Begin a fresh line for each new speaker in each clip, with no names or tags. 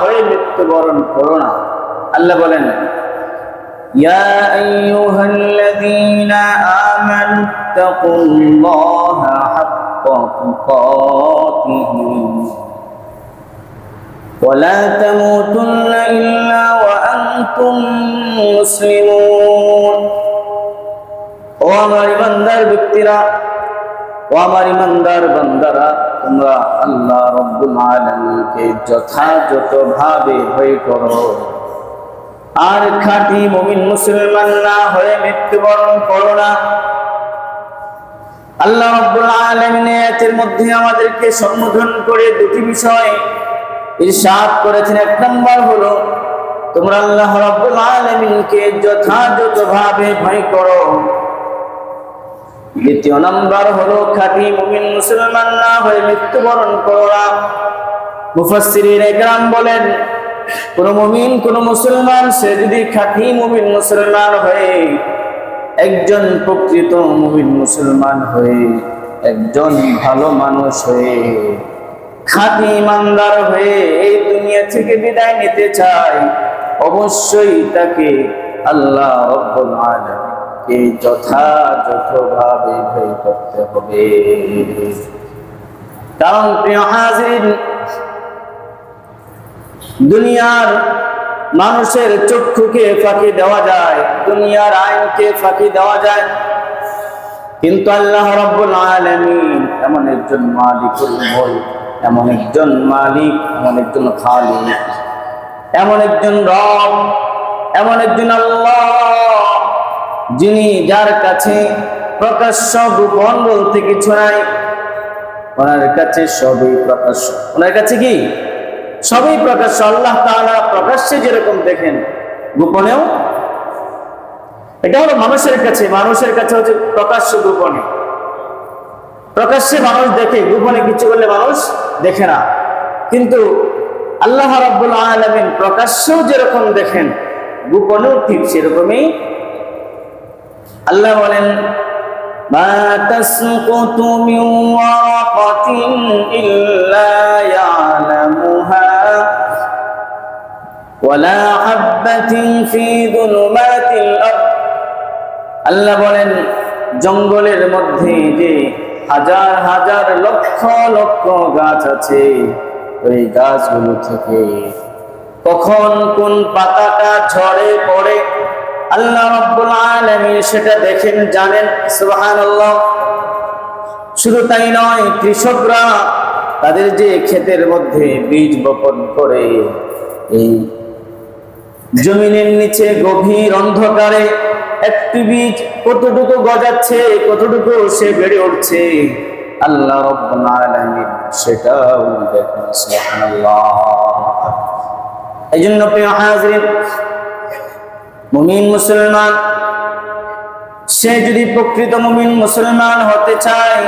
হয়ে মৃত্যুবরণ করো না আল্লাহ বলেন يا أيها الذين آمنوا اتقوا الله حق تقاته ولا تموتن إلا وأنتم مسلمون ও আমার ইমানদার ব্যক্তিরা ও আমার ইমানদার বান্দারা তোমরা আল্লাহ রব্বুল আলামিনকে যথাযথভাবে ভয় করো। আর খাঁটি মুমিন মুসলমান না হয়ে মৃত্যুবরণ করো না। আল্লাহ রব্বুল আলামিন এর মধ্যে আমাদেরকে সম্বোধন করে দুটি বিষয় ইরশাদ করেছেন। এক নম্বর হলো, তোমরা আল্লাহ রব্বুল আলামিনকে যথাযথভাবে ভয় করো। দ্বিতীয় নাম্বার হলো, খাঁটি মুমিন মুসলমান না হয়ে মৃত্যুবরণ করা। মুফাসসিরিন একরাম বলেন, কোন মুমিন, কোন মুসলমান, সে যদি খাঁটি মুমিন মুসলমান হয়ে একজন প্রকৃত মুমিন মুসলমান হয়ে একজন ভালো মানুষ হয়ে খাঁটি ইমানদার হয়ে এই দুনিয়া থেকে বিদায় নিতে চায়, অবশ্যই তাকে আল্লাহ রব্বুল আলামিনকে যথাযথভাবে ভয় করতে হবে। কারণ প্রিয় হাজির, দুনিয়ার মানুষের চক্ষুকে ফাঁকি দেওয়া যায়, দুনিয়ার আইনকে ফাঁকি দেওয়া যায়। কিন্তু আল্লাহ রব্বুল আলামিন এমন একজন মালিকুল মুলক, এমন একজন মালিক, এমন একজন খালিক, এমন একজন রব, এমন একজন আল্লাহ। যিনি যার কাছে প্রকাশ্য গোপন বলতে কিছু নাই ওনার কাছে সবই প্রকাশ্য। ওনার কাছে কি? সবই প্রকাশ্য। আল্লাহ তাআলা প্রকাশ্যে যেরকম দেখেন, গোপনেও। এটা হলো মানুষের কাছে। মানুষের কাছে হচ্ছে প্রকাশ্য গোপনে। প্রকাশ্যে মানুষ দেখে, গোপনে কিছু করলে মানুষ দেখে না। কিন্তু আল্লাহ রাব্বুল আলামিন প্রকাশ্যেও যেরকম দেখেন, গোপনেও ঠিক সেরকমই আল্লাহ বলেন আল্লাহ বলেন, জঙ্গলের মধ্যে যে হাজার হাজার লক্ষ লক্ষ গাছ আছে, ওই গাছগুলো থেকে কখন কোন পাতাটা ঝরে পড়ে আল্লাহ রব্বুল আলামিন সেটা দেখেন, জানেন, সুবহানাল্লাহ। শুধু তাই নয়, কৃষকরা তাদের যে ক্ষেতের মধ্যে বীজ বপন করে, এই জমিনের নিচে গভীর অন্ধকারে একটি বীজ কতটুকু গজাচ্ছে, কতটুকু সে বেড়ে উঠছে, আল্লাহ রব্বুল আলামিন সেটাও দেখেন, সুবহানাল্লাহ। এই জন্য প্রিয় মুমিন মুসলমান, সে যদি প্রকৃত মুমিন মুসলমান হতে চায়,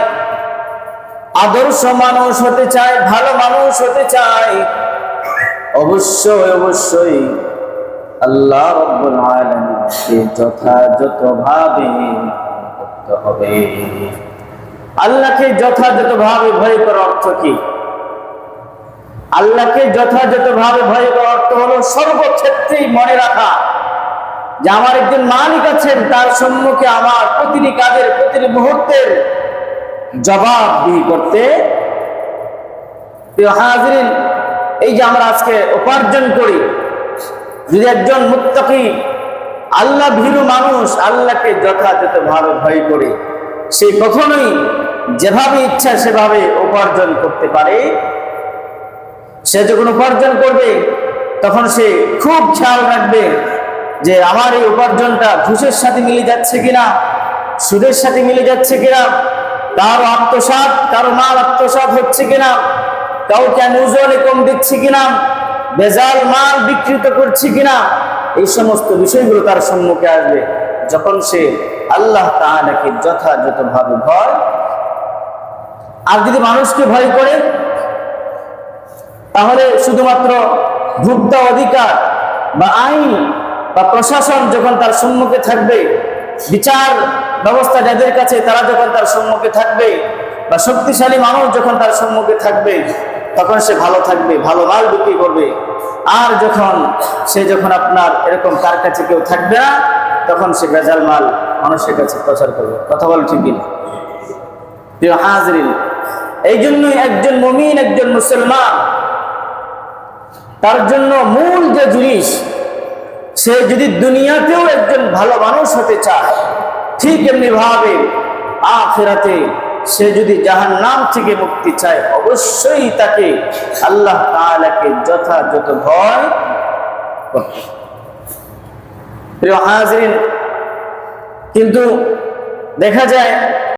আদর্শ মানুষ হতে চায়, ভালো মানুষ হতে চায়, অবশ্যই অবশ্যই আল্লাহ আলামিনকে যথাযথভাবে করতে হবে। আল্লাহকে যথাযথভাবে ভয় করার অর্থ কি? আল্লাহকে যথাযথভাবে ভয় করার অর্থ হলো সর্বক্ষেত্রেই মনে রাখা। যে আমার একজন মালিক আছেন, তার সম্মুখে আমার প্রতিটি কাজের, প্রতিটি মুহূর্তের জবাব দিয়ে করতে হাজরিন, এই যে আমরা আজকে উপার্জন করি, যদি একজন মুত্তাকি আল্লাহ ভীরু মানুষ, আল্লাহকে যথাযথভাবে ভয় করে, সে কখনোই যেভাবে ইচ্ছা সেভাবে উপার্জন করতে পারে। সে যখন উপার্জন করবে, তখন সে খুব খেয়াল রাখবে যে আমার এই উপার্জনটা ঘুষের সাথে মিলে যাচ্ছে কিনা, সুদের সাথে মিলে যাচ্ছে কিনা, কারও আত্মসাত কারও মাল আত্মসাত হচ্ছে কিনা, কাউকে আমি উজলে কম দিচ্ছি কিনা, বেজাল মাল বিকৃত করছি কিনা, এই সমস্ত বিষয়গুলো তার সম্মুখে আসবে। যখন সে আল্লাহ তাআলাকে যথাযথভাবে ভয়, আর যদি মানুষকে ভয় করে, তাহলে শুধুমাত্র ভোক্তা অধিকার বা আইন বা প্রশাসন যখন তার সম্মুখে থাকবে, বিচার ব্যবস্থা যাদের কাছে, তারা যখন তার সম্মুখে থাকবে, বা শক্তিশালী মানুষ যখন তার সম্মুখে থাকবে, তখন সে ভালো থাকবে, ভালো মাল বিক্রি করবে। আর যখন, সে যখন আপনার এরকম তার কাছে কেউ থাকবে না, তখন সে বেজাল মাল মানুষের কাছে প্রচার করবে। কথা বল ঠিকই প্রিয় হাজরিন এই জন্যই একজন মমিন, একজন মুসলমান, তার জন্য মূল যে জিনিস সে যদি দুনিয়াতেও একজন ভালো মানুষ হতে চায়, ঠিক এমনি ভাবে আখেরাতে সে যদি জাহান নাম থেকে মুক্তি চায়, অবশ্যই তাকে আল্লাহ তাআলাকে যথাযথ ভয় প্রিয় হাজরিন, কিন্তু দেখা যায়